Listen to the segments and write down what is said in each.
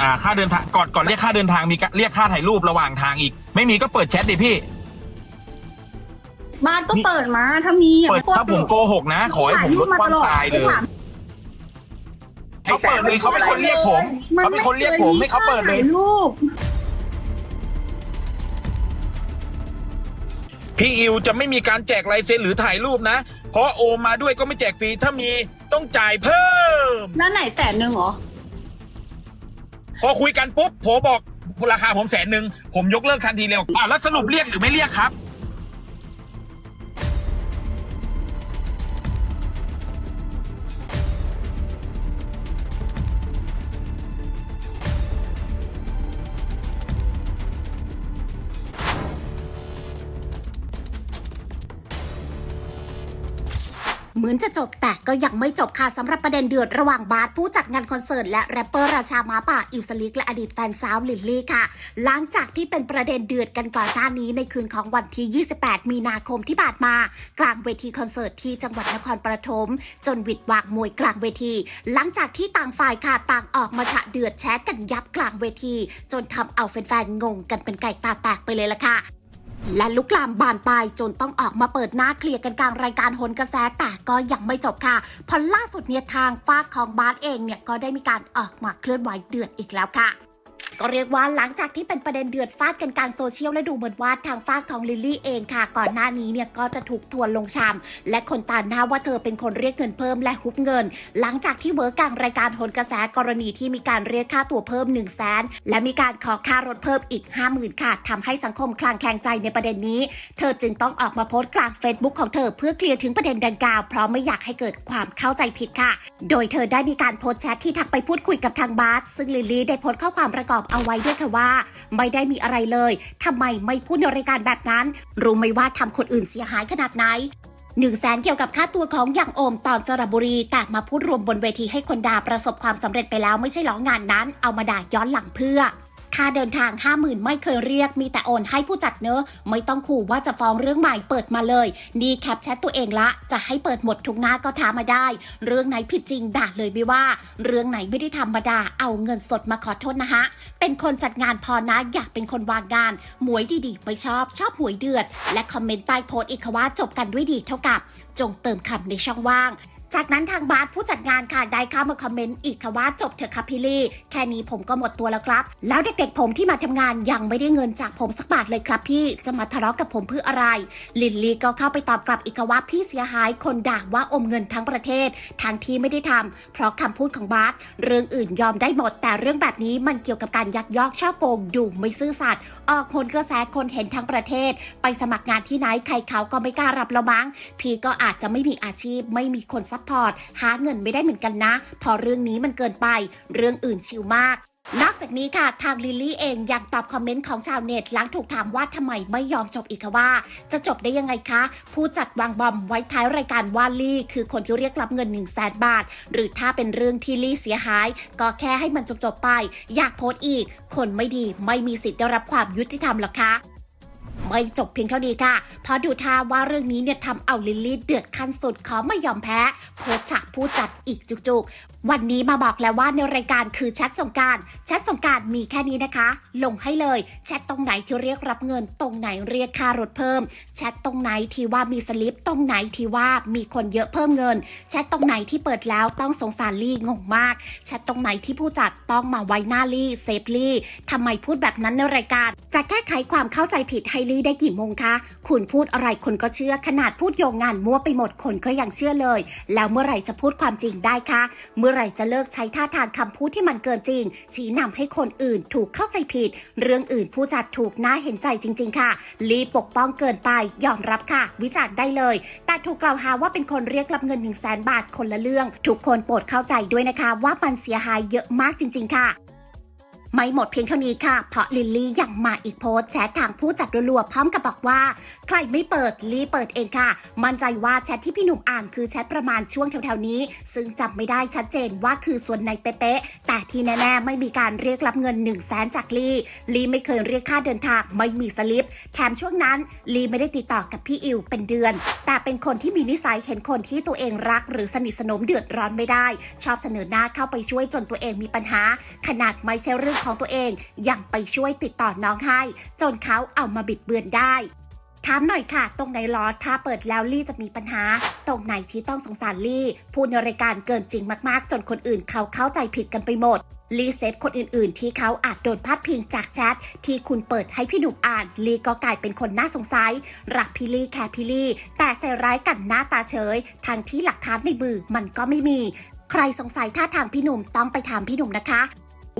อ่าค่าเดินทางก่อนก่อนเรียกค่าเดินทางมีกะเรียกค่าถ่ายรูประหว่างทางอีก ไม่มีก็เปิดแชทดิพี่ บ้านก็เปิดมาถ้ามีอะเปิดโคตรถ้าผมโกหกนะ ขอให้ผมลดความตายเลยเขาเปิดเลยเขาเป็นคนเรียกผมมันเขาเป็นคนเรียกผมให้เขาเปิดเลยถ่ายรูปพี่อิวจะไม่มีการแจกลายเซ็นหรือถ่ายรูปนะ เพราะโอมมาด้วยก็ไม่แจกฟรีถ้ามีต้องจ่ายเพิ่ม แล้วไหนแสนหนึ่งเหรอ พอคุยกันปุ๊บผมบอกราคาผมแสนหนึ่งผมยกเลิกทันทีเร็วอ้าวแล้วสรุปเรียกหรือไม่เรียกครับ เหมือนจะจบแต่ก็ยังไม่จบค่ะสำหรับประเด็นเดือดระหว่างบาสผู้จัดงานคอนเสิร์ตและแรปเปอร์ราชาหมาป่าอิวสลิกและอดีตแฟนสาวลิลลี่ค่ะ หลังจากที่เป็นประเด็นเดือดกันก่อนหน้านี้ในคืนของวันที่ 28 มีนาคมที่ผ่านมา กลางเวทีคอนเสิร์ตที่จังหวัดนครปฐมจนวิดวางมวยกลางเวที หลังจากที่ต่างฝ่ายค่ะต่างออกมาฉะเดือดแชทกันยับกลางเวที จนทำเอาแฟนๆงงกันเป็นไก่ตาแตกไปเลยล่ะค่ะ และลุกลามบานปลายจนต้องออกมาเปิดหน้าเคลียร์กันกลางรายการโหนกระแสแต่ก็ยังไม่จบค่ะพอล่าสุดเนี่ยทางฝากของบาสเองเนี่ยก็ได้มีการออกมาเคลื่อนไหวเดือดอีกแล้วค่ะ ก็เรียกว่าหลังจากที่เป็นประเด็นเดือดฟาดกันกลารโซเชียลและดูเหมือนว่าทางฝากของลิลลี่เองค่ะ ก่อนหน้านี้เนี่ยก็จะถูกทวนลงชามและคนตาหน้าว่าเธอเป็นคนเรียกเงินเพิ่มและฮุบเงิน หลังจากที่เวิร์กกลางรายการโหนกระแสกรณีที่มีการเรียกค่าตัวเพิ่ม1นึ่งแสนและมีการขอค่ารถเพิ่มอีก 5 0,000ค่ะทำให้สังคมคลางแคลงใจในประเด็นนี้ เธอจึงต้องออกมาโพสต์กลางเฟซบุ๊กของเธอเพื่อเคลียร์ถึงประเด็นดังกล่าวเพราะไม่อยากให้เกิดความเข้าใจผิดค่ะ โดยเธอได้มีการโพสต์แชทที่ทักไปพูดคุยกับทางบาสซึ่งลิลลี่ได้โพสต์ข้อความประกอบเอาไว้ด้วยค่ะว่า ไม่ได้มีอะไรเลยทำไมไม่พูดในรายการแบบนั้น รู้ไหมว่าทำคนอื่นเสียหายขนาดไหนหนึ่งแสนเกี่ยวกับค่าตัวของอย่างโอมตอนสระบุรี แต่มาพูดรวมบนเวทีให้คนด่าประสบความสำเร็จไปแล้วไม่ใช่หรองานนั้น เอามาด่าย้อนหลังเพื่อ ค่าเดินทาง 5 0,000 ไม่เคยเรียก มีแต่โอนให้ผู้จัดเนอะ ไม่ต้องขู่ว่าจะฟ้องเรื่องใหม่เปิดมาเลย นี่แคปแชทตัวเองละ จะให้เปิดหมดทุกหน้าก็ท้ามาได้ เรื่องไหนผิดจริงด่าเลยไม่ว่า เรื่องไหนไม่ได้ทำมาด่าเอาเงินสดมาขอโทษนะฮะ เป็นคนจัดงานพอนะ อยากเป็นคนวางงาน หมวยดีๆ ไม่ชอบ ชอบหมวยเดือด และคอมเมนต์ใต้โพสต์อีกค่ะว่าจบกันด้วยดีเท่ากับ จงเติมคำในช่องว่าง จากนั้นทางบาสผู้จัดงานค่ะได้เข้ามาคอมเมนต์อีกค่ะว่าจบเถอะครับพี่ลี่ แค่นี้ผมก็หมดตัวแล้วครับ แล้วเด็กๆผมที่มาทำงานยังไม่ได้เงินจากผมสักบาทเลยครับพี่จะมาทะเลาะกับผมเพื่ออะไร ลินลี่ก็เข้าไปตอบกลับอีกค่ะว่าพี่เสียหายคนด่าว่าอมเงินทั้งประเทศทางที่ไม่ได้ทำเพราะคำพูดของบาสเรื่องอื่นยอมได้หมด แต่เรื่องแบบนี้มันเกี่ยวกับการยักยอกช่อโกงดูไม่ซื่อสัตย์ออกคนกระแสคนเห็นทั้งประเทศ ไปสมัครงานที่ไหนใครเขาก็ไม่กล้ารับเรามั้งพี่ก็อาจจะไม่มีอาชีพไม่มีคนซัพพอร์ตหาเงินไม่ได้เหมือนกันนะ พอเรื่องนี้มันเกินไป เรื่องอื่นชิลมากนอกจากนี้ค่ะ ทางลิลลี่เองยังตอบคอมเมนต์ของชาวเน็ตหลังถูกถามว่าทำไมไม่ยอมจบอีกค่ะว่า จะจบได้ยังไงคะ ผู้จัดวางบอมไว้ท้ายรายการว่าลี่คือคนที่เรียกรับเงิน1นึ่งแสนบาท หรือถ้าเป็นเรื่องที่ลี่เสียหาย ก็แค่ให้มันจบๆไป อยากโพสต์อีก คนไม่ดีไม่มีสิทธิ์ได้รับความยุติธรรมหรอกคะ ไม่จบเพียงเท่านี้ค่ะ เพราะดูท่าว่าเรื่องนี้เนี่ยทำเอาลิลลี่เดือดขั้นสุดขอไม่ยอมแพ้โพสต์ฉากผู้จัดอีกจุกๆ วันนี้มาบอกแล้วว่าในรายการคือแชทสงการแชทสงการมีแค่นี้นะคะ ลงให้เลยแชทตรงไหนที่เรียกรับเงิน ตรงไหนเรียกค่ารถเพิ่มแชทตรงไหนที่ว่ามีสลิปตรงไหนที่ว่ามีคนเยอะเพิ่มเงินแชทตรงไหนที่เปิดแล้วต้องสงสารลี่งงมากแชทตรงไหนที่ผู้จัดต้องมาไว้หน้าลี่เซฟลี่ทำไมพูดแบบนั้นในรายการ จะแก้ไขความเข้าใจผิดให้ลี่ได้กี่โมงคะ คุณพูดอะไรคนก็เชื่อขนาดพูดโยงงานมั่วไปหมดคนก็ยังเชื่อเลย แล้วเมื่อไหร่จะพูดความจริงได้คะ เมื่อไหร่จะเลิกใช้ท่าทางคำพูดที่มันเกินจริง ชี้นำให้คนอื่นถูกเข้าใจผิด เรื่องอื่นผู้จัดถูกน่าเห็นใจจริง ๆ ค่ะ ลีปกป้องเกินไป ยอมรับค่ะ วิจารณ์ได้เลย แต่ถูกกล่าวหาว่าเป็นคนเรียกรับเงิน1นึ่งแสนบาทคนละเรื่อง ทุกคนโปรดเข้าใจด้วยนะคะ ว่ามันเสียหายเยอะมากจริง ๆ ค่ะ ไม่หมดเพียงเท่านี้ค่ะ เพราะลิลลี่ยังมาอีกโพสแชททางผู้จัดรัวๆพร้อมกับบอกว่า ใครไม่เปิดลีเปิดเองค่ะ มั่นใจว่าแชทที่พี่หนุ่มอ่านคือแชทประมาณช่วงแถวๆนี้ ซึ่งจำไม่ได้ชัดเจนว่าคือส่วนไหนเป๊ะๆแต่ที่แน่ๆไม่มีการเรียกรับเงิน1นึ่งแสนจากลีลีไม่เคยเรียกค่าเดินทางไม่มีสลิป แถมช่วงนั้นลีไม่ได้ติดต่อกับพี่อิวเป็นเดือน แต่เป็นคนที่มีนิสัยเห็นคนที่ตัวเองรัก หรือสนิทสนมเดือดร้อนไม่ได้ ชอบเสนอหน้าเข้าไปช่วยจนตัวเองมีปัญหา ขนาดไม่ใช่เรื่องของตัวเอง ยังไปช่วยติดต่อน้องให้ จนเขาเอามาบิดเบือนได้ถามหน่อยค่ะ ตรงไหนล้อถ้าเปิดแล้วลี่จะมีปัญหา ตรงไหนที่ต้องสงสารลี่ พูดในรายการเกินจริงมากๆ จนคนอื่นเขาเข้าใจผิดกันไปหมด ลี่เซฟคนอื่นๆ ที่เขาอาจโดนพาดพิงจากแชทที่คุณเปิดให้พี่หนุ่มอ่าน ลี่ก็กลายเป็นคนน่าสงสัย รักพี่ลี่แค่พี่ลี่ แต่ใส่ร้ายกันหน้าตาเฉยทางที่หลักฐานในมือมันก็ไม่มี ใครสงสัยท่าทางพี่หนุ่มต้องไปถามพี่หนุ่มนะคะ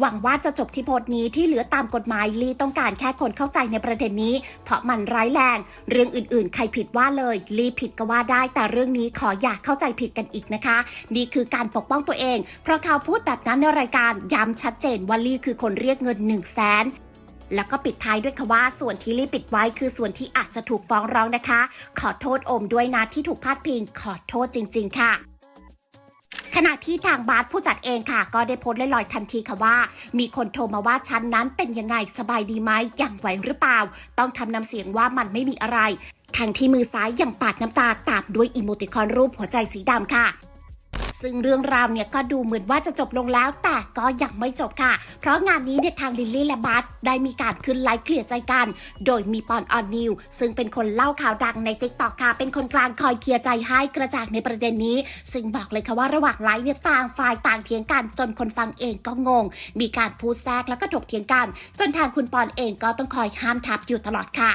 หวังว่าจะจบที่โพสต์นี้ที่เหลือตามกฎหมายลีต้องการแค่คนเข้าใจในประเด็นนี้ เพราะมันร้ายแรง เรื่องอื่นๆ ใครผิดว่าเลยลีผิดก็ว่าได้ แต่เรื่องนี้ขออย่าเข้าใจผิดกันอีกนะคะ นี่คือการปกป้องตัวเอง เพราะเขาพูดแบบนั้นในรายการย้ำชัดเจนว่าลีคือคนเรียกเงิน1นึ่งแสนแล้วก็ปิดท้ายด้วยคำว่าส่วนที่ลีปิดไว้คือส่วนที่อาจจะถูกฟ้องร้องนะคะ ขอโทษโอมด้วยนะที่ถูกพาดพิง ขอโทษจริง ๆ ค่ะ ขณะที่ทางบาสผู้จัดเองค่ะ ก็ได้โพสต์ลอยๆทันทีค่ะว่า มีคนโทรมาว่าฉันนั้นเป็นยังไงสบายดีไหมยังไหวหรือเปล่า ต้องทำน้ำเสียงว่ามันไม่มีอะไรทั้งที่มือซ้ายยังปาดน้ำตาตามด้วยอิโมติคอนรูปหัวใจสีดำค่ะ ซึ่งเรื่องราวเนี่ยก็ดูเหมือนว่าจะจบลงแล้ว แต่ก็ยังไม่จบค่ะ เพราะงานนี้เนี่ยทางลิลลี่และบัสได้มีการขึ้นไลฟ์เคลียร์ใจกัน โดยมีปอนออนนิวซึ่งเป็นคนเล่าข่าวดังในติ๊กต็อกค่ะ เป็นคนกลางคอยเคลียร์ใจให้กระจ่างในประเด็นนี้ ซึ่งบอกเลยค่ะว่าระหว่างไลฟ์เนี่ยต่างฝ่ายต่างเถียงกันจนคนฟังเองก็งง มีการพูดแทรกแล้วก็ถกเถียงกัน จนทางคุณปอนเองก็ต้องคอยห้ามทับอยู่ตลอดค่ะ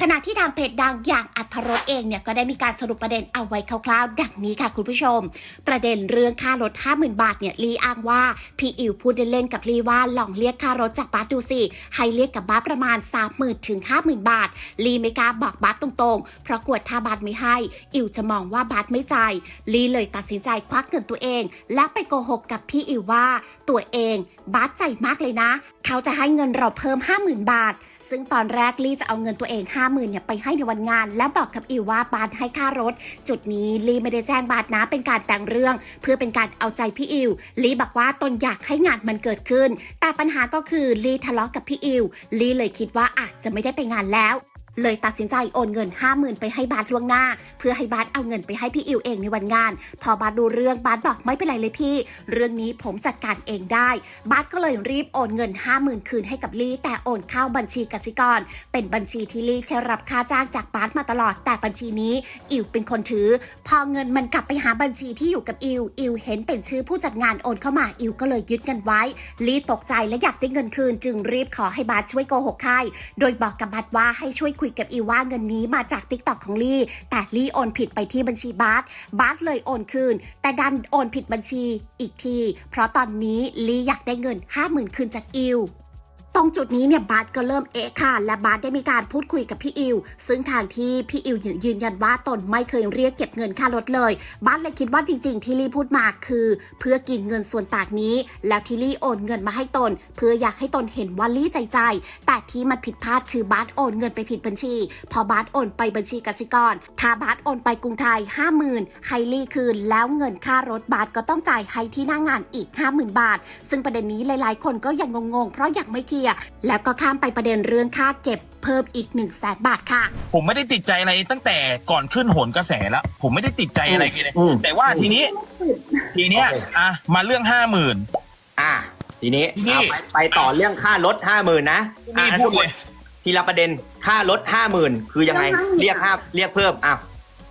ขณะที่ทางเพจดังอย่างอัธรสเองเนี่ยก็ได้มีการสรุปประเด็นเอาไว้คร่าวๆ ดังนี้ค่ะคุณผู้ชม ประเด็นเรื่องค่ารถ 50,000 บาทเนี่ยลีอ้างว่า พี่อิวพูดเล่นๆกับลีว่าลองเรียกค่ารถจากบาสดูสิ ให้เรียกกับบาสประมาณ 30,000ถึง50,000 บาท ลีไม่กล้าบอกบาสตรงๆ เพราะกลัวถ้าบาสไม่ให้ อิวจะมองว่าบาสไม่จ่ายลีเลยตัดสินใจควักเงินตัวเอง และไปโกหกกับพี่อิวว่า ตัวเองบาสใจมากเลยนะ เขาจะให้เงินเราเพิ่ม 50,000 บาท ซึ่งตอนแรกลี่จะเอาเงินตัวเอง 50,000เนี่ยไปให้ในวันงาน และบอกกับอิวว่าบาทให้ค่ารถ จุดนี้ลี่ไม่ได้แจ้งบาทนะเป็นการแต่งเรื่อง เพื่อเป็นการเอาใจพี่อิวลี่บอกว่าตนอยากให้งานมันเกิดขึ้น แต่ปัญหาก็คือลี่ทะเลาะกับพี่อิวลี่เลยคิดว่าอาจจะไม่ได้ไปงานแล้ว เลยตัดสินใจโอนเงิน 50,000 ไปให้บาสล่วงหน้า เพื่อให้บาสเอาเงินไปให้พี่อิวเองในวันงาน พอบาสดูเรื่องบาสบอกไม่เป็นไรเลยพี่ เรื่องนี้ผมจัดการเองได้ บาสก็เลยรีบโอนเงิน 50,000 คืนให้กับลี่แต่โอนเข้าบัญชีกสิกร เป็นบัญชีที่ลี่ได้รับค่าจ้างจากบาสมาตลอด แต่บัญชีนี้อิวเป็นคนถือ พอเงินมันกลับไปหาบัญชีที่อยู่กับอิวอิวเห็นเป็นชื่อผู้จัดงานโอนเข้ามาอิวก็เลยยึดเงินไว้ ลี่ตกใจและอยากได้เงินคืน จึงรีบขอให้บาสช่วยโกหกให้โดยบอกกับบาสว่าให้ช่วยคุุยกับอีวว่าเงินนี้มาจากติ๊กต็อกของลี่ แต่ลี่โอนผิดไปที่บัญชีบาสบาสเลยโอนคืน แต่ดันโอนผิดบัญชีอีกที เพราะตอนนี้ลี่อยากได้เงิน 50,000คืนจากอิว ตรงจุดนี้เนี่ยบาสก็เริ่มเอะค่ะ และบาสได้มีการพูดคุยกับพี่อิว ซึ่งทางที่พี่อิวยืนยันว่าตนไม่เคยเรียกเก็บเงินค่ารถเลยบาสเลยคิดว่าจริง ๆ ที่ลี่พูดมาคือ เพื่อกินเงินส่วนต่างนี้ แล้วที่ลี่โอนเงินมาให้ตน เพื่ออยากให้ตนเห็นว่าลี่ใจใจ แต่ที่มันผิดพลาดคือบาสโอนเงินไปผิดบัญชี พอบาสโอนไปบัญชีกสิกรถ้าบาสโอนไปกรุงไทย 50,000ให้ลี่คืน แล้วเงินค่ารถบาสก็ต้องจ่ายให้ที่หน้างงานอีก 50,000 บาท ซึ่งประเด็นนี้หลาย ๆ คนก็ยังงงๆเพราะยังไม่คลียร์แล้วก็ข้ามไปประเด็นเรื่องค่าเก็บเพิ่มอีก1 0 0 0 0แสนบาทค่ะ ผมไม่ได้ติดใจอะไรตั้งแต่ก่อนขึ้นโหนกระแสแล้ว ผมไม่ได้ติดใจอะไรเลย อืม แต่ว่าทีนี้ ทีเนี้ยโอเคอะมาเรื่องห้าหมื่น อะทีนี้ทีนี้เอาไปไปต่อเรื่องค่ารถห้าหมื่นนะนี่อะพูดเลย ทีละประเด็นค่ารถห้าหมื่นคือยังไง เรื่อง50,000เรียกค่าเรียกเพิ่มอะ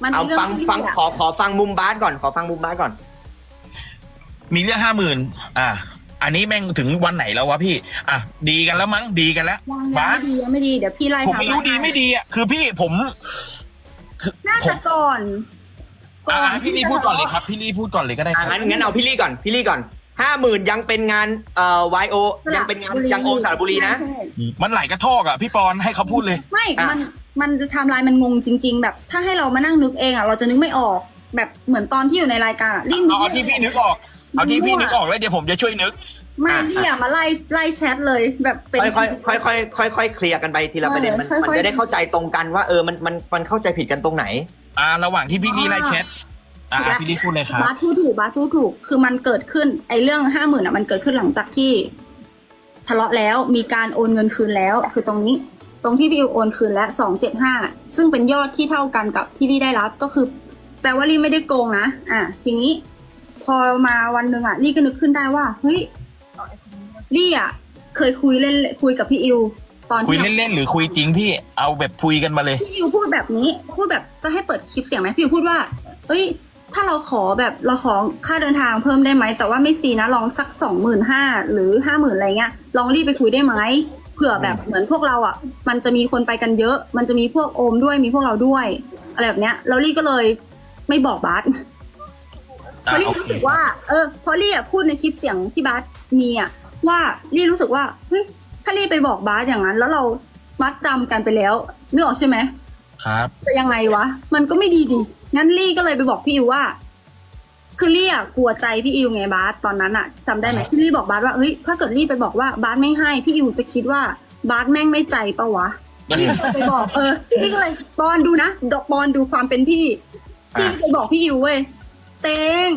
มันเอาเป็นเรื่องฟังที่ฟังอะขอขอฟังมุมบาสก่อนขอฟังมุมบาสก่อน มีเรื่องห้าหมื่นอะ อันนี้แม่งถึงวันไหนแล้ววะพี่ อะ ดีกันแล้วมั้งดีกันแล้วยังยังบ้าไม่ดียังไม่ดีเดี๋ยวพี่ไล่ผมทำไม่รู้ดีไม่ดีอะคือพี่ผมคือน่าผจะมก่อนอะพี่ลี่พูดก่อนเลยครับ พี่ลี่พูดก่อนเลยก็ได้คอะรับงั้นงั้นเอาพี่ลี่ก่อนพี่ลี่ก่อนห้าหมื่นยังเป็นงานเอ่อ YO ยังเป็นงานยังโอมสระบุรีนะ ใช่ มันไหลกระทอกอะพี่ปอนให้เขาพูดเลย ไม่ อะ มัน มันไทม์ไลน์มันงงจริง ๆ แบบ ถ้าให้เรามานั่งนึกเองอะ เราจะนึกไม่ออก แบบเหมือนตอนที่อยู่ในรายการอะลิ่นเอาเอาที่พี่นึกออก เอาที่พี่นึกออกแล้วเดี๋ยวผมจะช่วยนึก ไม่อะพี่อะมาไล่ไล่แชทเลย แบบเป็น ค่อยค่อยค่อยค่อยค่อยๆเคลียร์กันไปทีละประเด็นมันเออค่มันอยๆจะได้เข้าใจตรงกันว่าเออมันมันมันเข้าใจผิดกันตรงไหน อ่า ระหว่างที่พี่ลี่ไล่แชทอ่าอะพี่ลี่พูดเลยครับ บาสพูดถูกบาสพูดถูก คือมันเกิดขึ้นไอ้เรื่องห้าหมื่นอะมันเกิดขึ้นหลังจากที่ทะเลาะแล้วมีการโอนเงินคืนแล้ว คือตรงนี้ ตรงที่พี่อิวโอนคืนแล้วสองเจ็ดห้าซึ่งเป็นยอดที่เท่ากันกับที่ลี่ได้รับก็คือ แปลว่าลี่ไม่ได้โกงนะ อะ ทีนี้ พอมาวันหนึ่งอะลี่ก็นึกขึ้นได้ว่า เฮ้ยลี่อะ เคยคุยเล่นคุยกับพี่อิว ตอนคุยที่เล่นๆหรือคุยจริงพี่เอาแบบคุยกันมาเลย พี่อิวพูดแบบนี้ พูดแบบก็ให้เปิดคลิปเสียงไหมพี่อิวพูดว่า เอ้ย ถ้าเราขอแบบเราขอค่าเดินทางเพิ่มได้ไหม แต่ว่าไม่ฟรีนะลองสักสองหมื่นห้าหรือห้าหมื่นอะไรเงี้ย ลองรีบไปคุยได้ไหมเผื่อแบบเหมือนพวกเราอะ มันจะมีคนไปกันเยอะ มันจะมีพวกโอมด้วยมีพวกเราด้วย อะไรแบบเนี้ยแล้วลี่ก็เลย ไม่บอกบาสเพอ่าราะลี่โอรู้เคสึกว่า เออเพราะลี่อะพูดในคลิปเสียงที่บาสมีอะว่าลี่รู้สึกว่าเฮ้ยถ้าลี่ไปบอกบาสอย่างนั้น แล้วเรามัดจำกันไปแล้วนึกออกใช่ไหมครับจะยังไงวะ มันก็ไม่ดีดิงั้นลี่ก็เลยไปบอกพี่อิวว่า คือลี่อะกลัวใจพี่อิวไงบาสตอนนั้นอะจำได้ไหมที่ลี่บอกบาสว่าเฮ้ยถ้าเกิดลี่ไปบอกว่าบาสไม่ให้พี่อิวจะคิดว่าบาสแม่งไม่ใจปะวะลี่ก็เลยไปบอก เออพี่ก็เลยปอนดูนะดอกปอนดูความเป็นพี่ พี่อะไปบอกพี่อิวเว้ยเตง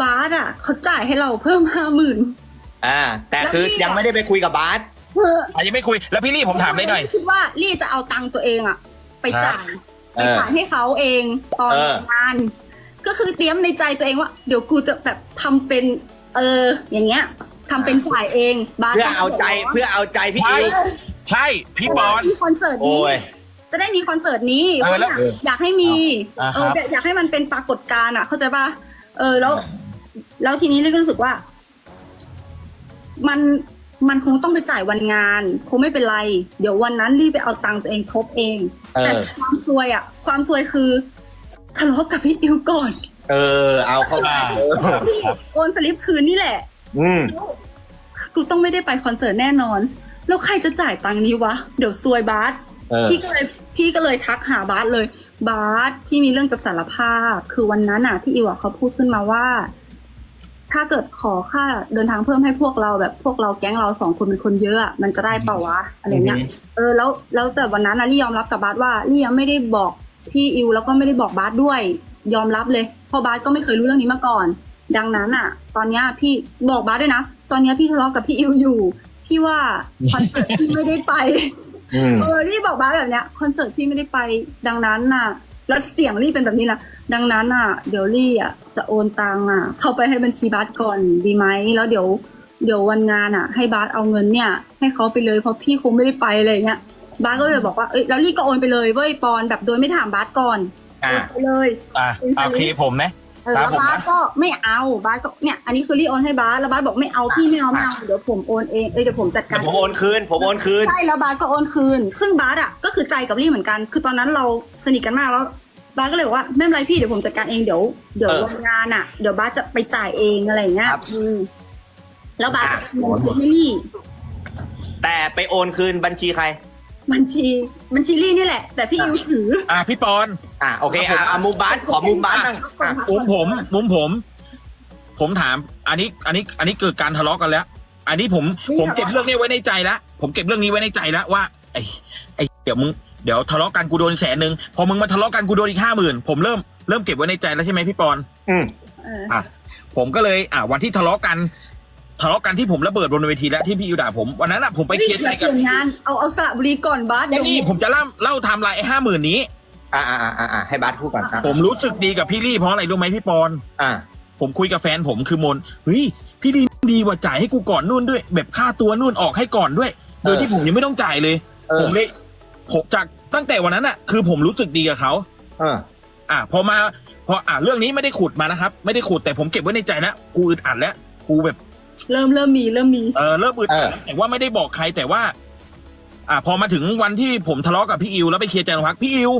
บาสอะเขาจ่ายให้เราเพิ่มห้าหมื่นอ่า แต่คือแล้วพี่ยังไม่ได้ไปคุยกับบาสอะยังไม่คุยแล้วพี่ลี่ผมถามได้หน่อยคิดว่าลี่จะเอาตังค์ตัวเองอะ ไปจ่ายเอไปอจ่ายให้เขาเองตอนเอองาน ก็คือเตรียมในใจตัวเองว่า เดี๋ยวกูจะแบบทำเป็น เออ อย่างเงี้ยทำเป็นจ่ายเองบาสเพื่อเอาใจเพื่อเอาใจพี่ใช่อิวใช่พี่บอลมีคอนเสิร์ตโอ้นี้ย จะได้มีคอนเสิร์ตนี้เออแล้วอยากอยากให้มีอ่าเอครัอบแบบอยากให้มันเป็นปรากฏการณ์อะ เข้าใจป่ะเออแล้ว แล้วทีนี้ลี่ก็รู้สึกว่า มันมันคงต้องไปจ่ายวันงาน คงไม่เป็นไร เดี๋ยววันนั้นรีบไปเอาตังค์ตัวเองทบเอง เออแต่ความซวยอะ ความซวยคือทะเลาะกับพี่อิวก่อนเออ เอาเข้ามาเออพี่โอนสลิปคืนนี่แหละ อืม กูต้องไม่ได้ไปคอนเสิร์ตแน่นอน แล้วใครจะจ่ายตังค์นี้วะ เดี๋ยวซวยบาสเออ พี่ก็เลย พี่ก็เลยทักหาบาสเลย บาสพี่มีเรื่องจะสารภาพ คือวันนั้นอะพี่อิวอะเขาพูดขึ้นมาว่า ถ้าเกิดขอค่าเดินทางเพิ่มให้พวกเราแบบพวกเราแก๊งเราสองคนเป็นคนเยอะอะมันจะได้เปล่าวะอะไรเงี้ยเออแล้วแล้วแต่วันนั้นนะลี่ยอมรับกับบาสว่าลี่ยังไม่ได้บอกพี่อิวแล้วก็ไม่ได้บอกบาสด้วย ยอมรับเลยเพราะบาสก็ไม่เคยรู้เรื่องนี้มาก่อน ดังนั้นอะ ตอนเนี้ยพี่บอกบาสด้วยนะตอนเนี้ยพี่ทะเลาะกับพี่อิวอยู่พี่ว่าคอนเสิร์ตพี่ไม่ได้ไป อืม เออลี่บอกบาสแบบเนี้ยคอนเสิร์ตพี่ไม่ได้ไปดังนั้นน่ะ แล้วเสียงลี่เป็นแบบนี้แหละดังนั้นน่ะ เดี๋ยวลี่อะจะโอนตังค์อะ เข้าไปให้บัญชีบาสก่อนดีไหมแล้วเดี๋ยว เดี๋ยววันงานอะ ให้บาสเอาเงินเนี่ย ให้เขาไปเลยเพราะพี่คงไม่ได้ไปอะไรเงี้ยบาสก็เลยบอกว่าเอ้ยแล้วลี่ก็โอนไปเลยเว้ยปอนแบบโดยไม่ถามบาสก่อนอ่าโอนไปเลย อะโอเคผมนะ เออครัแล้บวผมนะบาสก็ไม่เอาบาสก็เนี่ยอันนี้คือลี่โอนให้บาสแล้วบาสบอกไม่เอาพี่ไม่เอาไม่เอาเดี๋ยวผมโอนเองเอ้ยเดี๋ยวผมจัดแต่การผมโอนคืนผมโอนคืนใช่แล้วบาสก็โอนคืน ซึ่งบาสอะก็คือใจกับลี่เหมือนกัน คือตอนนั้นเราสนิทกันมากแล้วบาสก็เลยบอกว่าไม่เป็นไรพี่เดี๋ยวผมจัดการเองเดี๋ยวเดี๋ยวเออวันงานอะ เดี๋ยวบาสจะไปจ่ายเองอะไรอย่างเงี้ยครับอืมแล้วบาสอะจะโอนคืนให้ลี่แต่ไปโอนคืนบัญชีใคร บัญชีบัญชีลี่นี่แหละ แต่พี่อิวถือ อะพี่ปอน อ่าโอเคอ่าอ่ามุมบาสขอมุมบาสบ้างอะมุมผมมุมผม ผมถาม อันนี้ อันนี้ อันนี้เกิดการทะเลาะกันแล้ว อันนี้ผมนี่ผมเหรอเก็บเรื่องนี้ไว้ในใจแล้วผมเก็บเรื่องนี้ไว้ในใจแล้วว่า ไอ้ไอ้เดี๋ยวมึงเดี๋ยวทะเลาะกันกูโดนแสนหนึ่งพอมึงมาทะเลาะกันกูโดนอีกห้าหมื่นผมเริ่มเริ่มเก็บไว้ในใจแล้วใช่ไหมพี่ปอน อืม เอออะผมก็เลยอะวันที่ทะเลาะกัน ทะเลาะกันที่ผมระเบิดบนเวทีแล้วที่พี่อิวด่าผมวันนั้นอะผมไปเฮ้ยเคลียร์อใจย่าเปกับลี่ยนงานเอาเอาสระบุรีก่อนบาสก็เดี๋ยวนี่ผมจะเล่าเล่าไทม์ไลน์ไอ้ห้าหมื่นนี้ อ่าอ่าอ่าอ่าให้บาสพูดก่อนอะผมรู้สึกดีกับพี่ลี่เพราะอะไรรู้ไหมพี่ปอน อ่า ผมคุยกับแฟนผมคือมนเฮ้ยพี่ดีดีกว่าจ่ายให้กูก่อนนู่นด้วย แบบค่าตัวนู่นออกให้ก่อนด้วย โดยที่ผมยังไม่ต้องจ่ายเลยเออผมเลยผมจากตั้งแต่วันนั้นอะ คือผมรู้สึกดีกับเขาเอออะพอมาพออะเรื่องนี้ไม่ได้ขุดมานะครับ ไม่ได้ขุดแต่ผมเก็บไว้ในใจแล้วกูอึดอัดแล้วกูแบบ เริ่มเริ่มมีเริ่มมี เออเริ่มอึดอัดเออ แต่ว่าไม่ได้บอกใครแต่ว่า อะพอมาถึงวันที่ผมทะเลาะกับพี่อิวแล้วไปเคลียร์ใจโรงพักพี่อิว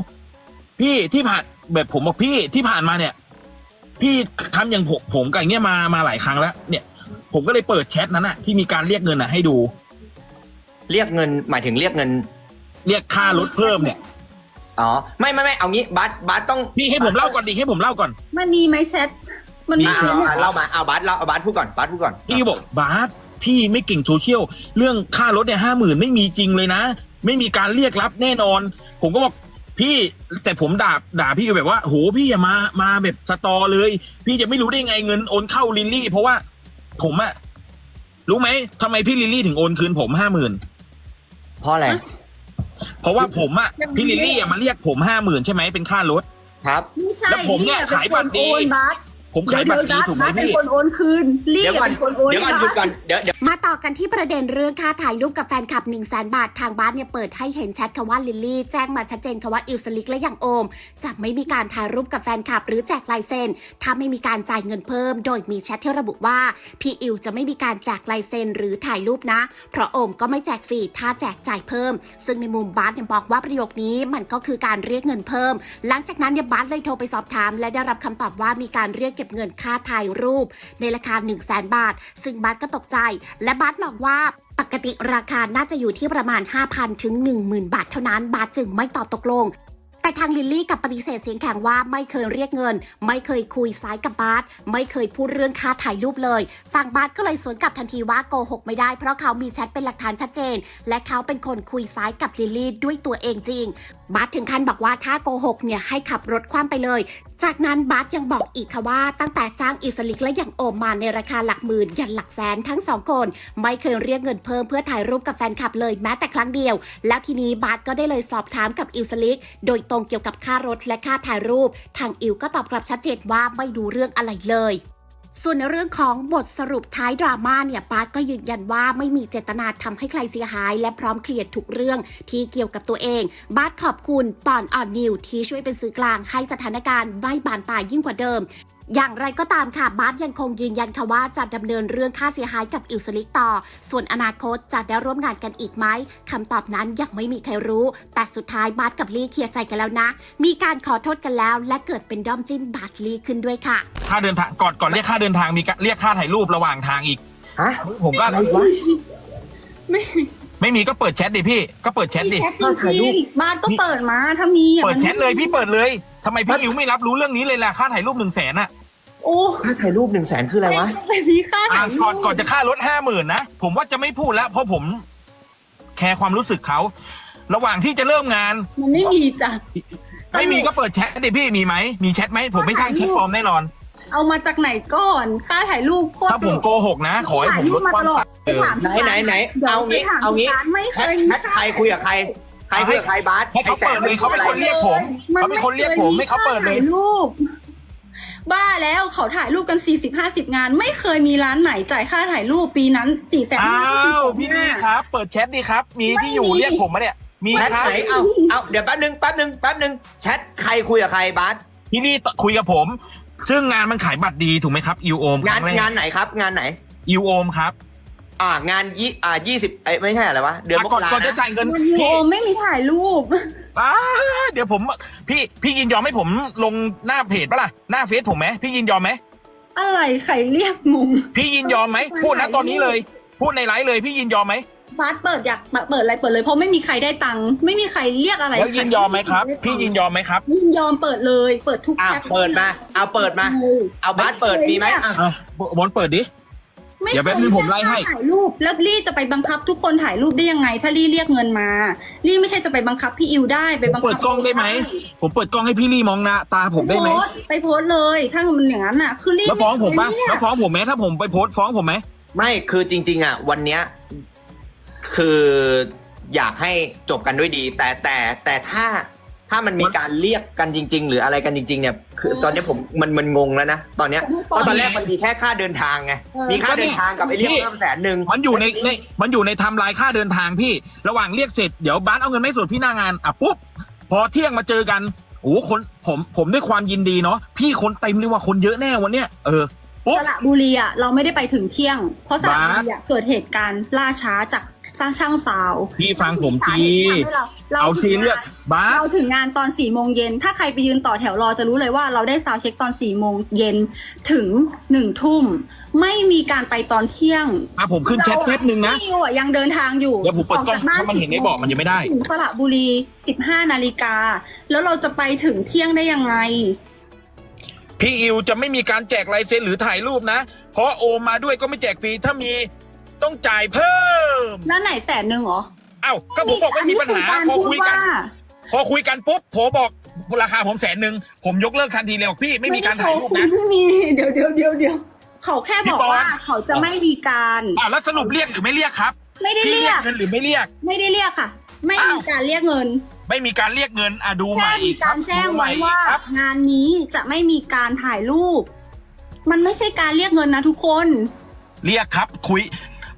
พี่ที่ผ่านแบบผมบอกพี่ที่ผ่านมาเนี่ย พี่ทำอย่างผมผมกับอย่างเงี้ยมามาหลายครั้งแล้ว เนี่ย ผมก็เลยเปิดแชทนั้นอะที่มีการเรียกเงินอะให้ดู เรียกเงินหมายถึงเรียกเงิน เรียกค่ารถเพิ่มเนี่ยอ๋อ ไม่ไม่ไม่เอางี้บาสบาสต้อง พี่ให้ผมเล่าก่อนดิให้ผมเล่าก่อน มันมีไหมแชท มันมีอ่าแชทอ่าเล่ามาเอาบาสเล่าเอาบาสพูดก่อนบาสพูดก่อนพี่ก็บอกบาสพี่ไม่เก่งโซเชียลเรื่องค่ารถเนี่ยห้าหมื่นไม่มีจริงเลยนะ ไม่มีการเรียกรับแน่นอน ผมก็บอกพี่แต่ผมด่าด่าพี่แบบว่าโหพี่อย่ามามาแบบสตอเลย พี่จะไม่รู้ได้ไงเงินโอนเข้าลิลลี่ เพราะว่า ผมอะรู้ไหมทำไมพี่ลิลลี่ถึงโอนคืนผมห้าหมื่นเพราะอะไรเพราะว่าผมอะพี่ลิลลี่อะมาเรียกผมห้าหมื่นใช่ไหมเป็นค่ารถครับ ไม่ใช่แล้วผมเนี่ยลี่ป็ขายบัตรดีคนโอนบัตร ผมขายบัตรดีเดี๋ยวถูกไหมบัตรเป็นพี่คนโอนคืนลี่เดี๋ยวก่อนเป็นคนโอนเดี๋ยวก่อนหยุดก่อนเดี๋ยวเดี๋ยวมาต่อกันที่ประเด็นเรื่องค่าถ่ายรูปกับแฟนคลับ1 0 0 0 0แบาท ทางบ้านเนี่ยเปิดให้เห็นแชทคำว่าลิลลี่แจ้งมาชัดเจนคำว่าอิลสลิกและอย่างโอม จะไม่มีการถ่ายรูปกับแฟนคลับ หรือแจกลายเซ็นถ้าไม่มีการจ่ายเงินเพิ่ม โดยมีแชทที่ระบุว่าพี่อิลจะไม่มีการแจกลายเซ็นหรือถ่ายรูปนะ เพราะโอมก็ไม่แจกฟรีถ้าแจกจ่ายเพิ่ม ซึ่งในมุมบาสเนี่ยบอกว่าประโยคนี้มันก็คือการเรียกเงินเพิ่ม หลังจากนั้นเนี่ยบาสเลยโทรไปสอบถาม และได้รับคำตอบว่ามีการเรียกเก็บเงินค่าถ่ายรูป ในราคา 1 0 0 0 0แบาท ซึ่งบัสก็ตกใจ และบัสบอกว่าปกติราคาน่าจะอยู่ที่ประมาณ 5,000 ถึง 10,000 บาทเท่านั้น บาทจึงไม่ตอบตกลง แต่ทางลิลลี่กับปฏิเสธเสียงแข็งว่าไม่เคยเรียกเงิน ไม่เคยคุยซ้ายกับบาสไม่เคยพูดเรื่องค่าถ่ายรูปเลยฝั่งบาสก็เลยสวนกลับทันทีว่าโกหกไม่ได้เพราะเขามีแชทเป็นหลักฐานชัดเจน และเขาเป็นคนคุยซ้ายกับลิลลี่ด้วยตัวเองจริง บาสถึงขั้นบอกว่าถ้าโกหกเนี่ยให้ขับรถคว่ำไปเลย จากนั้นบาสยังบอกอีกค่ะว่าตั้งแต่จ้างอิลสลิกและอย่างโอมมาในราคาหลักหมื่นยันหลักแสนทั้งสองคน ไม่เคยเรียกเงินเพิ่มเพื่อถ่ายรูปกับแฟนคลับเลยแม้แต่ครั้งเดียว แล้วทีนี้บาสก็ได้เลยสอบถามกับอิสลิกโดยตรงเกี่ยวกับค่ารถและค่าถ่ายรูป ทางอิลก็ตอบกลับชัดเจนว่าไม่ดูเรื่องอะไรเลย ส่วนในเรื่องของบทสรุปท้ายดราม่าเนี่ยบาร์ตก็ยืนยันว่าไม่มีเจตนาทำให้ใครเสียหาย และพร้อมเคลียร์ทุกเรื่องที่เกี่ยวกับตัวเองบาร์ตขอบคุณปอนอ่อนนิวที่ช่วยเป็นสื่อกลางให้สถานการณ์ไม่บานปลายยิ่งกว่าเดิม อย่างไรก็ตามค่ะบาสยังคงยืนยันค่ะว่าจะดำเนินเรื่องค่าเสียหายกับอิลสลิกต่อ ส่วนอนาคตจะได้ร่วมงานกันอีกไหมคำตอบนั้นยังไม่มีใครรู้ แต่สุดท้ายบาสกับลี่เคลียร์ใจกันแล้วนะ มีการขอโทษกันแล้ว และเกิดเป็นด้อมจิ้นบาสลี่ขึ้นด้วยค่ะ ค่าเดินทางก่อนก่อนเรียกค่าเดินทางมีกะเรียกค่าถ่ายรูประหว่างทางอีกฮะผมก็อะไรวะไม่ไม่มีก็เปิดแชทดิพี่ก็เปิดแชทมีดิแชทจถ่ายรูริปงๆบ้านก็เปิดมาถ้ามีอะเปิดมันแชทเลยพี่เปิดเลย ทำไมพี่อิวไม่รับรู้เรื่องนี้เลยล่ะค่าถ่ายรูปหนึ่งแสนอะโอ้ค่าถ่ายรูปหนึ่งแสนคืออะไรวะไม่มีค่าอะถ่ายรูก่อนปก่อนจะค่ารถห้าหมื่นนะ ผมว่าจะไม่พูดแล้ว เพราะผมแคร์ความรู้สึกเขา ระหว่างที่จะเริ่มงาน มันไม่มีจ้ะไม่มีก็เปิดแชทดิพี่มีไหมมีแชทไหมผมไม่สร้างแชทปลอมแน่นอน เอามาจากไหนก่อน ค่าถ่ายรูปโคตรถ้าผมโกหกนะ ขอให้ผมลดความถ่ยรูปมาตลอตัดดไปถามไหนที่ไหนร้ไหนดี๋ยวเอางี้ไปถมเอางี้ที่ร้นไม่แชเคทยมีแชทใครคุยกับใคร ใครคุยกับใครบาสให้เขาไอ้แสเปิดเลยเขาเป็นคนเรียกผมเขาเป็นคนเรียกผมให้เขาเปิดเลยถ่ายรูป บ้าแล้วเขาถ่ายรูปกันสี่สิบห้าสิบงาน ไม่เคยมีร้านไหนจ่ายค่าถ่ายรูปปีนั้นสี่แสนอ้าวพี่นี่ครับ เปิดแชทดีครับ มีที่อยู่เรียกผมมาเนี่ย มีแชทครับไหนเอาเอาเดี๋ยวแป๊บนึงแป๊บนึงแป๊บนึงแชทใครคุยกับใครบาสพี่นี่คุยกับผม ซึ่งงานมันขายบัตรดีถูกไหมครับยูโอมงานงานไหนครับ งานไหนยูโอมครับ อ่างานยี่อ่ายี่สิบเอ้ยไม่ใช่อะไรวะ เดือนมอะกก่อนราก่อนจะนะจ่ายเงินวันยูพี่โอไม่มีถ่ายรูปอ้าเดี๋ยวผม พี่พี่ยินยอมให้ผมลงหน้าเพจปะล่ะหน้าเฟซผมไหมพี่ยินยอมไหมอะไรใครเรียกงงพี่ยินยอมไหมพูดนะตอนนี้เลย พูดในไลฟ์เลยพี่ยินยอมไหมบาสเปิดอยากเปิดอะไรเปิดเลยเพราะไม่มีใครได้ตังค์ไม่มีใครเรียกอะไรแล้วยินยอมไหมครับ พี่ยินยอมไหมครับ ยินยอมเปิดเลย เปิดทุกอะแอปเปิดมา เอาเปิดมา เอาบาสเปิดมีไหมอะ อะบอลเปิดดิ ไม่เดี๋ยวแป๊บนึงผมไล่ให้ ถ่ายรูปแล้วลี่จะไปบังคับทุกคนถ่ายรูปได้ยังไง ถ้าลี่เรียกเงินมาลี่ไม่ใช่จะไปบังคับพี่อิวได้ไปบังคับเปิดกล้องได้ไหม ผมเปิดกล้องให้พี่ลี่มองหน้าตาผมได้ไหมปโพสต์ไปโพสต์เลยถ้ามันอย่างนั้นอะ คือลี่แล้วฟ้องผมปะไเคยเรียก แล้วฟ้องผมไหมถ้าผมไปโพสต์ฟ้องผมไหม ไม่คือจริง ๆ อะ วันเนี้ยคืออยากให้จบกันด้วยดี แต่แต่แต่ถ้า ถ้ามันมีการเรียกกันจริง ๆ หรืออะไรกันจริง ๆ เนี่ย คือตอนนี้ผมมันมันงงแล้วนะตอนเนี้ยเพราะตอนแรกมันมีแค่ค่าเดินทางไงมีค่าเดินทางกับไอ้เรียกเพิ่มแสนหนึ่งมันอยู่ในในมันอยู่ในไทม์ไลน์ค่าเดินทางพี่ ระหว่างเรียกเสร็จเดี๋ยวบ้านเอาเงินไม่สดพี่หน้างานอะปุ๊บพอเที่ยงมาเจอกันโอ้โหคนผมผมด้วยความยินดีเนาะพี่คนเต็มเลยว่าคนเยอะแน่วันเนี้ยเออ ปุ๊บ สระบุรีอะเราไม่ได้ไปถึงเที่ยง เพราะสระบาส บุรีอะเกิดเหตุการณ์ล่าช้าจากสร้างช่างซาวพี่ฟังผมทีสาเหตุที่ทำให้เราเราเอาทีเลือกบ้าส เราถึงงานตอนสี่โมงเย็นถ้าใครไปยืนต่อแถวรอจะรู้เลยว่าเราได้ซาวด์เช็คตอนสี่โมงเย็นถึงหนึ่งทุ่มไม่มีการไปตอนเที่ยงอะผมขึ้นแชทแป๊บนึงนะพี่อิวอะยังเดินทางอยู่เดี๋ยวผมเปิดกล้องจบ้ถ้ามันเห็นในเบาะมันยังไม่ได้ ถึงสระบุรีสิบห้านาฬิกา แล้วเราจะไปถึงเที่ยงได้ยังไง พี่อิวจะไม่มีการแจกลายเซ็นหรือถ่ายรูปนะ เพราะโอมมาด้วยก็ไม่แจกฟรีถ้ามีต้องจ่ายเพิ่ม แล้วไหนแสนหนึ่งเหรอเอ้าก็ผมบอกไม่มีปัญหาอันพนี้อคือคุยการกันพูดว่าพอคุยกันปุ๊บผมบอกราคาผมแสนหนึ่งผมยกเลิกทันทีเลยบอกพี่ไม่มีการถ่ายรูปไม่นะได้โทคุไม่มีเดี๋ยวเดี๋ยวเดี๋ยวเดี๋ยวเขาแค่บอกพี่บอลว่าเขาจะไม่มีการอ่าแล้วสรุปเรียกหรือไม่เรียกครับ ไม่ได้พี่เรีเรียยกกเงินหรือไม่เรียก ไม่ได้เรียกค่ะ ไม่มีอ้าวการเรียกเงิน ไม่มีการเรียกเงินอะดูใหแค่ม่มีอีกคการับรแจ้งดูใหม่ไว้อีกว่า ครับ งานนี้จะไม่มีการถ่ายรูป มันไม่ใช่การเรียกเงินนะทุกคน เรียกครับคุย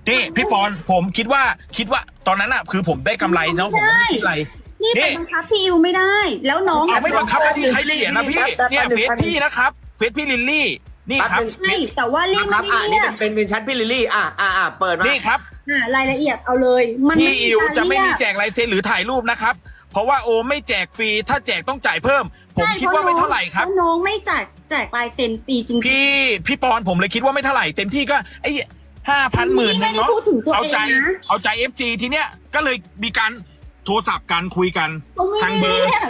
นี่พี่ปอนผมคิดว่าคิดว่าตอนนั้นอะคือผมได้กำไรเนาะผมไม่ได้คิดอะไร นี่นี่ เป็นบังคับพี่อิวไม่ได้ แล้วน้องเอาไม่บังคับให้พี่ใช้เหรียญนะพี่แป๊บๆเนี่ยแป๊บๆเฟซพี่นะครับเฟซพี่ลิลลี่นี่ครับแป๊บนึงใช่แต่ว่าลี่คไม่รับได้อะเรีนี่ยเป็กนเป็นเป็นชั้นพี่ลิลลี่ อะอะอะเปิดมา นี่ครับอ่ารายละเอียดเอาเลย มันพี่ไม่มีอิวการจะไม่เรีมียก แจกลายเซ็นหรือถ่ายรูปนะครับ เพราะว่าโอไม่แจกฟรีถ้าแจกต้องจ่ายเพิ่ม ผมใช่คิดว่าไม่เท่าไหร่ครับพะน้องไม่แจกแจกลายเซ็นฟรีจริงๆพี่พี่ปอนผมเลยคิดว่าไม่เท่าไหร่เต็มที่ก็ไอ้ห้าพันหมื่นไม่นึงได้เนาะพูดถึงตัวเอาเองใจนะเอาใจเอฟซีทีเนี้ยก็เลยมีการโทรศัพท์กันคุยกันเขาไม่ทางได้เบอร์เรียก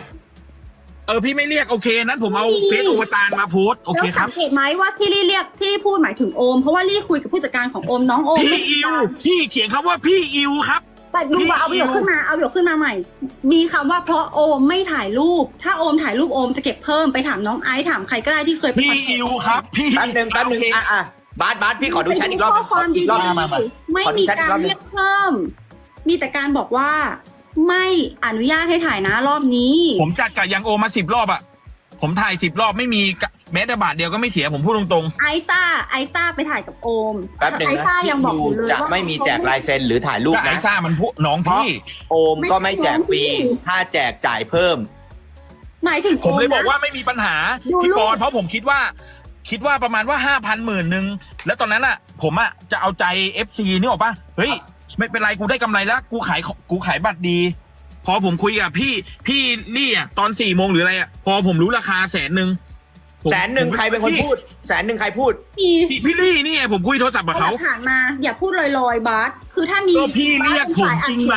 เออพี่ไม่เรียกโอเคนั้นผมเอาไม่มีเฟซโอวตารมาโพสต์โอแล้เควครัสับงเกตไหมว่าที่ลี่เรียกที่ลี่พูดหมายถึงโอม เพราะว่าลี่คุยกับผู้จัดการของโอมน้องโอมพี่ไม่อิวพี่เขียนคำว่าพี่อิวครับ แต่ดูว่าเอาประโยคขึ้นมาเอาประโยคขึ้นมาใหม่ มีคำว่าเพราะโอมไม่ถ่ายรูป ถ้าโอมถ่ายรูปโอมจะเก็บเพิ่มไปถามน้องไอซ์ถามใครก็ได้ที่เคยไปพี่คอนเสิอิร์วตครับ พี่แป๊บนึงแป๊บนึงโอเคอะอะบาสบาสพี่ขอดูแชทอีกรอบหข้นึ่องความอีดีกรอบหนึ่งมามาๆไม่ขอดูมีแชทอีกากรรอบหนึ่งเรียกเพิ่ม มีแต่การบอกว่า ไม่อนุญาตให้ถ่ายนะรอบนี้ ผมจัดกับยังโอมาสิบรอบอะผมถ่ายสิบรอบไม่มีกะ แม้แต่บาทเดียวก็ไม่เสียผมพูดตรงไอซ่าไอซ่าไปถ่ายกับโอมแป๊บหนึ่งไอนะซ่ายังบอกอยู่เลยจะว่า ไม่มีแจกลายเซ็นหรือถ่ายรูๆปก็ไอนะ ซ่ามันพูน้องพี่ โอมก็ไม่แจกฟรีถ้าแจกจ่ายเพิ่ม หมายถึงผมเลยโมบอกนะ ว่าไม่มีปัญหาดูพี่รูปปอนเพราะผมคิดว่า คิดว่าประมาณว่าห้าพันหมื่นหนึ่งแล้วตอนนั้นอะผมอะจะเอาใจเอฟซีนี่ออกปะเฮ้ย ไม่เป็นไรกูได้กำไรแล้ว กูขายของกูขายบัตรดี พอผมคุยกับพี่พี่ลี่อะตอนสี่โมงหรืออะไรอะพอผมรู้ราคาแสนหนึ่ง ผมแสนหนึ่งผมใครเป็นคนพูด แสนหนึ่งใครพูด มีพี่พี่ลี่นี่ไงผมคุยโทรศัพท์กับเอาหเขาลักฐานมา อย่าพูดลอยๆบาสคือถ้ามีก็พี่เรียกผมจริงไหม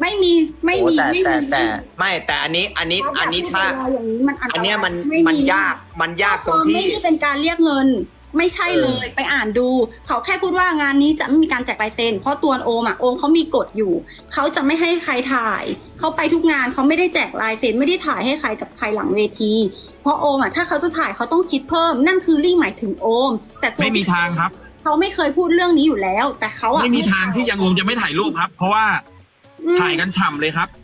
ไม่มีไม่โอ้มีแต่ไม่แต่มีแต่ไม่แต่อันนี้อันนี้บสอันนี้ย่ถ้าพูดลอยๆอย่างนี้มันอันตรายอันเนี้ยมันไมันยากมันยากตรงไม่ที่ได้เป็นการเรียกเงิน ไม่ใช่เลย ไปอ่านดู เขาแค่พูดว่างานนี้จะไม่มีการแจกลายเซ็นเพราะตัวโอมอะโอมเขามีกฎอยู่ เขาจะไม่ให้ใครถ่าย เขาไปทุกงานเขาไม่ได้แจกลายเซ็นไม่ได้ถ่ายให้ใครกับใครหลังเวที เพราะโอมอะถ้าเขาจะถ่ายเขาต้องคิดเพิ่ม นั่นคือลี่หมายถึงโอม แต่ตัวไม่มีทางครับ เขาไม่เคยพูดเรื่องนี้อยู่แล้ว แต่เขาอะไม่มีทางที่ยังงจะไม่ถ่ายรูปครับ เพราะว่าอืมถ่ายกันฉ่ำเลยครับแต่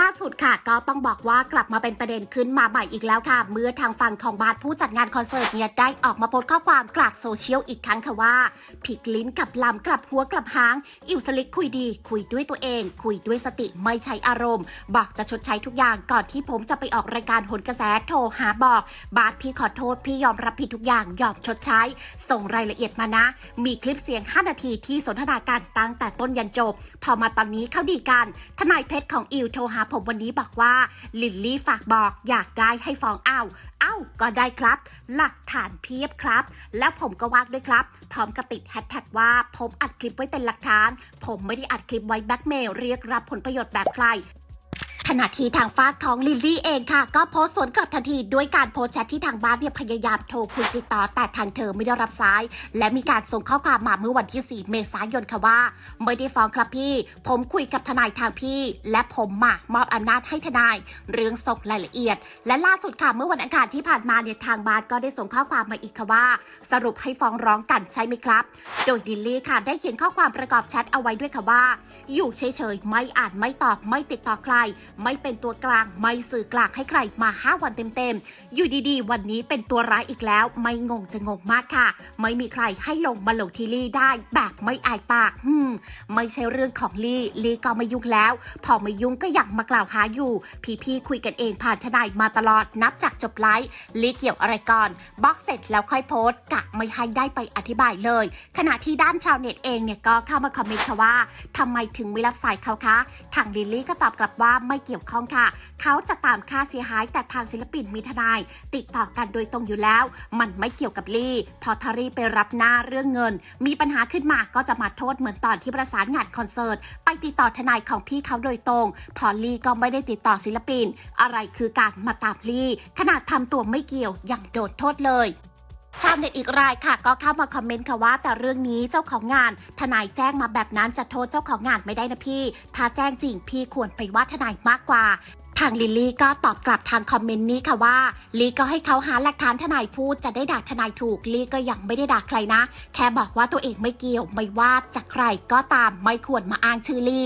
ล่าสุดค่ะ ก็ต้องบอกว่ากลับมาเป็นประเด็นขึ้นมาใหม่อีกแล้วค่ะ เมื่อทางฝั่งของบาสผู้จัดงานคอนเสิร์ตเนี่ยได้ออกมาโพสต์ข้อความกลากโซเชียลอีกครั้งค่ะว่า ผิกลิ้นกับลำกลับหัวกลับหาง อิวสลิกคุยดี คุยด้วยตัวเอง คุยด้วยสติไม่ใช้อารมณ์ บอกจะชดใช้ทุกอย่างก่อนที่ผมจะไปออกรายการหนกระแสโทรหาบอก บาสพี่ขอโทษพี่ยอมรับผิดทุกอย่างยอมชดใช้ ส่งรายละเอียดมานะ มีคลิปเสียง 5 นาทีที่สนทนาการตั้งแต่ต้นยันจบ พอมาตอนนี้เขาดีกันทนายเพชรของอิวโทรหาผมวันนี้บอกว่า ลิลลี่ฝากบอกอยากได้ให้ฟ้องอ้าวอ้าวก็ได้ครับ หลักฐานเพียบครับ แล้วผมก็ว่ากด้วยครับ พร้อมกับติดแฮชแท็กว่าผมอัดคลิปไว้เป็นหลักฐาน ผมไม่ได้อัดคลิปไว้แบ็กเมลเรียกรับผลประโยชน์แบบใคร ขณะที่ทางฝากของลิลลี่เองค่ะ ก็โพสต์สวนกลับทันทีด้วยการโพสต์แชทที่ทางบ้านเนี่ยพยายามโทรคุยติดต่อ แต่ทางเธอไม่ได้รับสาย และมีการส่งข้อความมาเมื่อวันที่ 4 เมษายนค่ะว่า ไม่ได้ฟ้องครับพี่ ผมคุยกับทนายทางพี่ และผมมามอบอำนาจให้ทนาย เรื่องส่งรายละเอียด และล่าสุดค่ะเมื่อวันอังคารที่ผ่านมาเนี่ยทางบ้านก็ได้ส่งข้อความมาอีกค่ะว่า สรุปให้ฟ้องร้องกันใช่ไหมครับ โดยลิลลี่ค่ะ ได้เขียนข้อความประกอบแชทเอาไว้ด้วยค่ะว่า อยู่เฉยๆไม่อ่านไม่ตอบไม่ติดต่อใครไม่เป็นตัวกลาง ไม่สื่อกลางให้ใครมา 5 วันเต็มๆ อยู่ดีๆ วันนี้เป็นตัวร้ายอีกแล้ว ไม่งงจะงงมากค่ะ ไม่มีใครให้ลงมาลงที่ลี่ได้แบบไม่อายปากฮึมไม่ใช่เรื่องของลี่ลี่ก็ไม่ยุ่งแล้ว พอไม่ยุ่งก็อยากมากล่าวหาอยู่ พี่ๆคุยกันเองผ่านทนายมาตลอดนับจากจบไลฟ์ลี่เกี่ยวอะไรก่อนบล็อกเสร็จแล้วค่อยโพสต์กะไม่ให้ได้ไปอธิบายเลย ขณะที่ด้านชาวเน็ตเองเนี่ยก็เข้ามาคอมเมนต์ค่ะว่าทำไมถึงไม่รับสายเขาคะทางลิลลี่ก็ตอบกลับว่าไม่เกี่ยวข้องค่ะ เขาจะตามค่าเสียหายแต่ทางศิลปินมีทนาย ติดต่อกันโดยตรงอยู่แล้ว มันไม่เกี่ยวกับลี่ พอทารีไปรับหน้าเรื่องเงิน มีปัญหาขึ้นมาก็จะมาโทษเหมือนตอนที่ประสานงานคอนเสิร์ตไปติดต่อทนายของพี่เขาโดยตรง พอลี่ก็ไม่ได้ติดต่อศิลปิน อะไรคือการมาตามลี่ขนาดทำตัวไม่เกี่ยวยังโดนโทษเลย ชาวเน็ตอีกรายค่ะ ก็เข้ามาคอมเมนต์ค่ะว่า แต่เรื่องนี้เจ้าของงาน ทนายแจ้งมาแบบนั้นจะโทษเจ้าของงานไม่ได้นะพี่ ถ้าแจ้งจริงพี่ควรไปว่าทนายมากกว่าทางลิลลี่ก็ตอบกลับทางคอมเมนต์นี้ค่ะว่าลีก็ให้เขาหาหลักฐานทนายพูดจะได้ด่าทนายถูกลีก็ยังไม่ได้ด่าใครนะ แค่บอกว่าตัวเองไม่เกี่ยวไม่ว่าจากใครก็ตามไม่ควรมาอ้างชื่อลี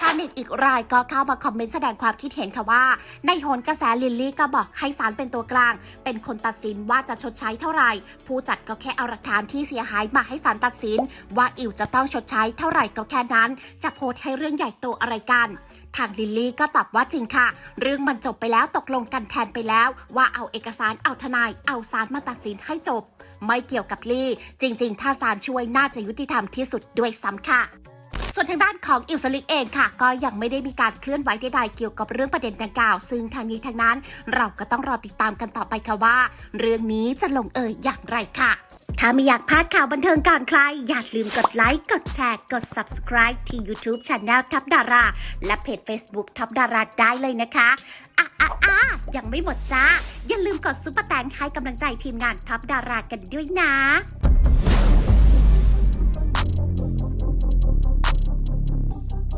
ชาวเน็ตอีกรายก็เข้ามาคอมเมนต์แสดงความคิดเห็นค่ะว่า ในโหนกระแสลิลลี่ก็บอกให้ศาลเป็นตัวกลาง เป็นคนตัดสินว่าจะชดใช้เท่าไหร่ ผู้จัดก็แค่เอาหลักฐานที่เสียหายมาให้ศาลตัดสิน ว่าอิวจะต้องชดใช้เท่าไหร่ก็แค่นั้น จะโพสให้เรื่องใหญ่โตอะไรกันทางลิลลี่ก็ตอบว่าจริงค่ะ เรื่องมันจบไปแล้วตกลงกันแทนไปแล้ว ว่าเอาเอกสารเอาทนาย เอาศาลมาตัดสินให้จบ ไม่เกี่ยวกับลี่ จริง ๆ ถ้าศาลช่วยน่าจะยุติธรรมที่สุดด้วยซ้ำค่ะ ส่วนทางด้านของอิลสลิกเองค่ะ ก็ยังไม่ได้มีการเคลื่อนไหวใดๆเกี่ยวกับเรื่องประเด็นดังกล่าว ซึ่งทางนี้ทางนั้นเราก็ต้องรอติดตามกันต่อไปค่ะว่า เรื่องนี้จะลงเอยอย่างไรค่ะถ้าไม่อยากพลาดข่าวบันเทิงก่อนใคร อย่าลืมกดไลค์ กดแชร์ กด subscribe ที่ YouTube Channel ทับดารา และเพจ Facebook ทับดาราได้เลยนะคะอะอะอะยังไม่หมดจ้า อย่าลืมกดซุปเปอร์แตงให้กำลังใจทีมงานทับดารากันด้วยนะ